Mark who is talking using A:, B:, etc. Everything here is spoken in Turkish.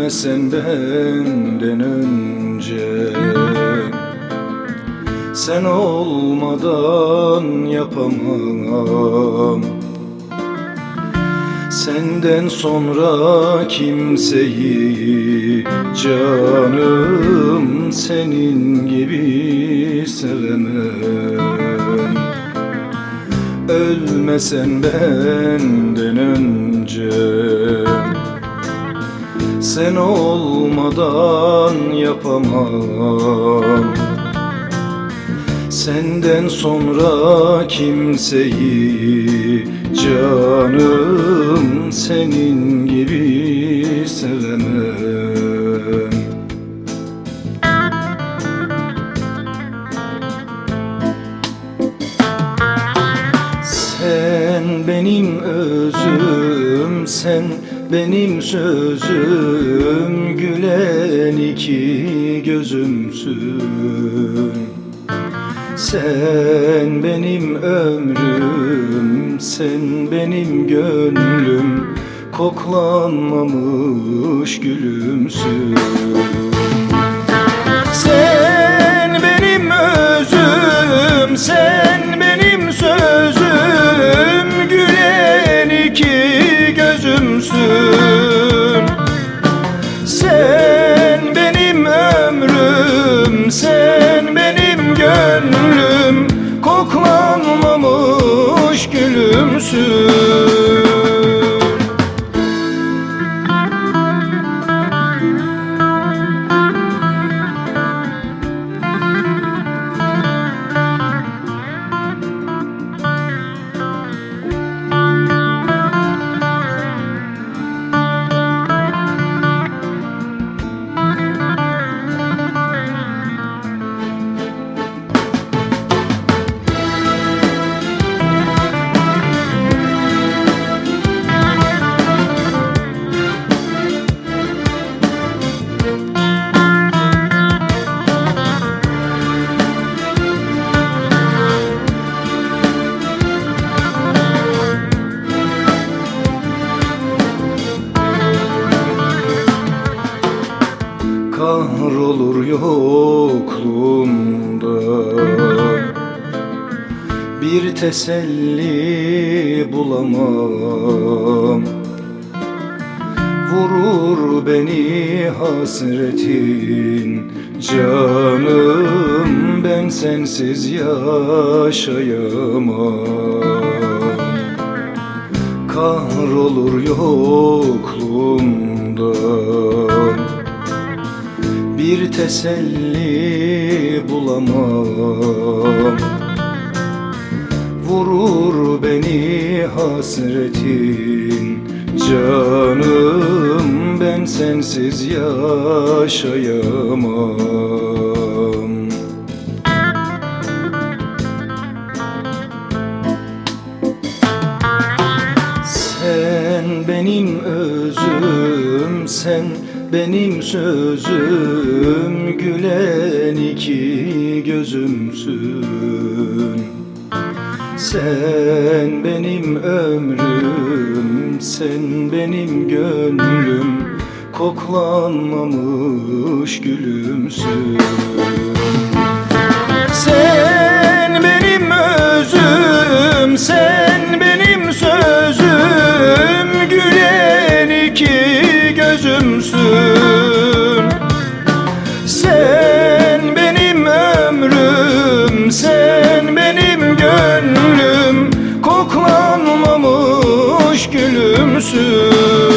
A: Ölmesen benden önce. Sen olmadan yapamam. Senden sonra kimseyi Canım senin gibi sevemem. Ölmesen benden önce Sen olmadan yapamam. Senden sonra kimseyi Canım senin gibi sevemem. Sen benim özüm, sen benim sözüm Gülen iki gözümsün. Sen benim ömrüm, sen benim gönlüm Koklanmamış gülümsün Koklanmamış Kahrolur yokluğumda. Bir teselli bulamam. Vurur beni hasretin Canım ben sensiz yaşayamam. Kahrolur yokluğumda bir teselli bulamam. Vurur beni hasretin Canım ben sensiz yaşayamam. Sen benim özüm, sen benim sözüm Gülen iki gözümsün. Sen benim ömrüm, sen benim gönlüm Koklanmamış gülümsün gülümsün